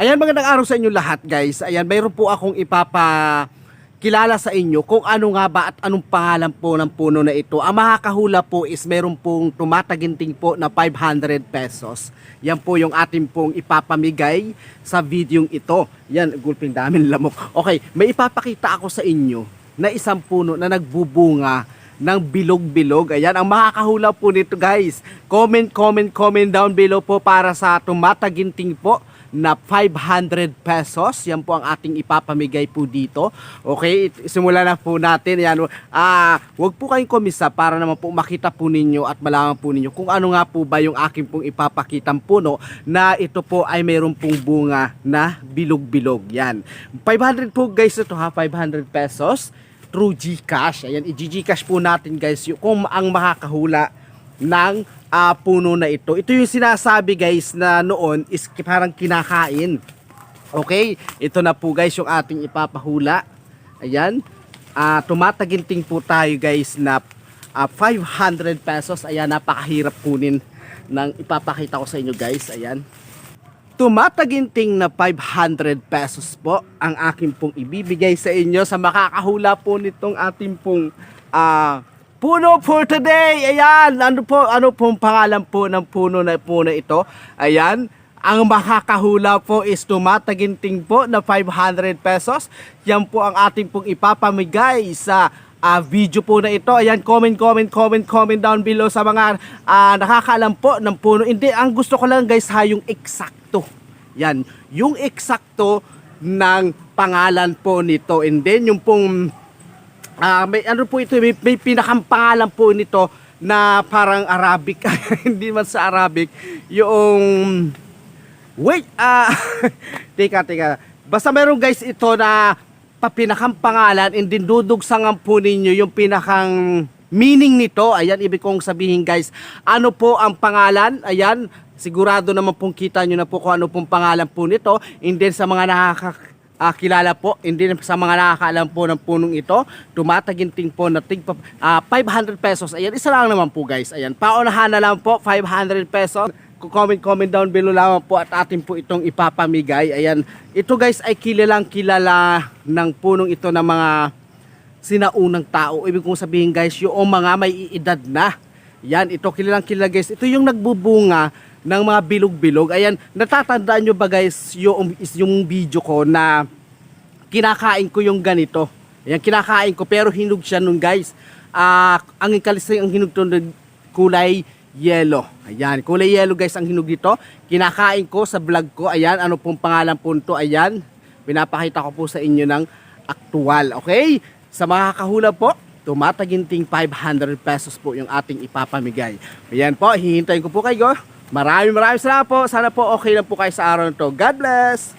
Ayan, magandang araw sa inyo lahat, guys. Ayan, mayroon po akong ipapa kilala sa inyo kung ano nga ba at anong pangalan po ng puno na ito. Ang makakahula po is meron pong tumataginting po na 500 pesos. Yan po yung ating pong ipapamigay sa videong ito. Yan, gulping daming lamok. Okay, may ipapakita ako sa inyo na isang puno na nagbubunga ng bilog-bilog. Ayan, ang makakahula po nito guys. Comment, comment, comment down below po para sa tumataginting po na 500 pesos. Yan po ang ating ipapamigay po dito. Okay, simulan na po natin. Yan, ah, wag po kayong komisa para naman po makita po ninyo at malaman po ninyo kung ano nga po ba yung aking pong ipapakitang puno na ito po ay mayroon pong bunga na bilog-bilog. Yan. 500 po guys ito ha, 500 pesos through GCash. Ayan, i-GCash po natin guys yung kung ang makakahula ng ah, puno na ito. Ito yung sinasabi guys na noon is parang kinakain. Okay, ito na po guys yung ating ipapahula. Ayan, ah, tumataginting po tayo guys na ah, 500 pesos. Ayan, napakahirap kunin ng ipapakita ko sa inyo guys. Ayan. Tumataginting na 500 pesos po ang akin pong ibibigay sa inyo sa makakahula po nitong ating pong ah, puno for today. Ayan, ano po, ano pong pangalan po ng puno na puno ito? Ayan, ang makakahula po is tumataginting po na 500 pesos. Yan po ang ating pong ipapamigay sa ah, video po na ito. Ayan, comment, comment, comment, comment down below sa mga ah, nakakaalam po ng puno. Hindi, ang gusto ko lang guys ha, yung eksakto. Yan, yung eksakto ng pangalan po nito. And then, yung pong, ah, may ano po ito, may, may pinakampangalan po nito na parang Arabic. Hindi man sa Arabic. Yung, wait, ah, teka, teka. Basta meron guys ito na papinakang pangalan and din dudugsangan po ninyo yung pinakang meaning nito. Ayan, ibig kong sabihin guys, ano po ang pangalan? Ayan, sigurado naman pong kita nyo na po kung ano pong pangalan po nito. And then sa mga nakakakilala po, and then sa mga nakakaalam po ng punong ito, tumataginting po na tig, ah, 500 pesos. Ayan, isa lang naman po guys. Ayan, paunahan na lang po, 500 pesos comment comment down below lamang po at atin po itong ipapamigay. Ayan, ito guys ay kilalang kilala ng punong ito ng mga sinaunang tao. Ibig kong sabihin guys, yung mga may edad na. Yan, ito kilalang kilala guys. Ito yung nagbubunga ng mga bilog-bilog. Ayan, natatandaan nyo ba guys yung, yung video ko na kinakain ko yung ganito. Ayan, kinakain ko pero hinog siya nun guys. Ah, ang kalisay ang hinog to kulay yellow. Ayan, kulay yellow guys ang hinog dito. Kinakain ko sa vlog ko. Ayan, ano pong pangalan po nito? Ayan, pinapakita ko po sa inyo ng aktual. Okay? Sa mga kahula po, tumataginting 500 pesos po yung ating ipapamigay. Ayan po, hihintayin ko po kayo. Maraming maraming salamat po. Sana po okay lang po kayo sa araw na to. God bless!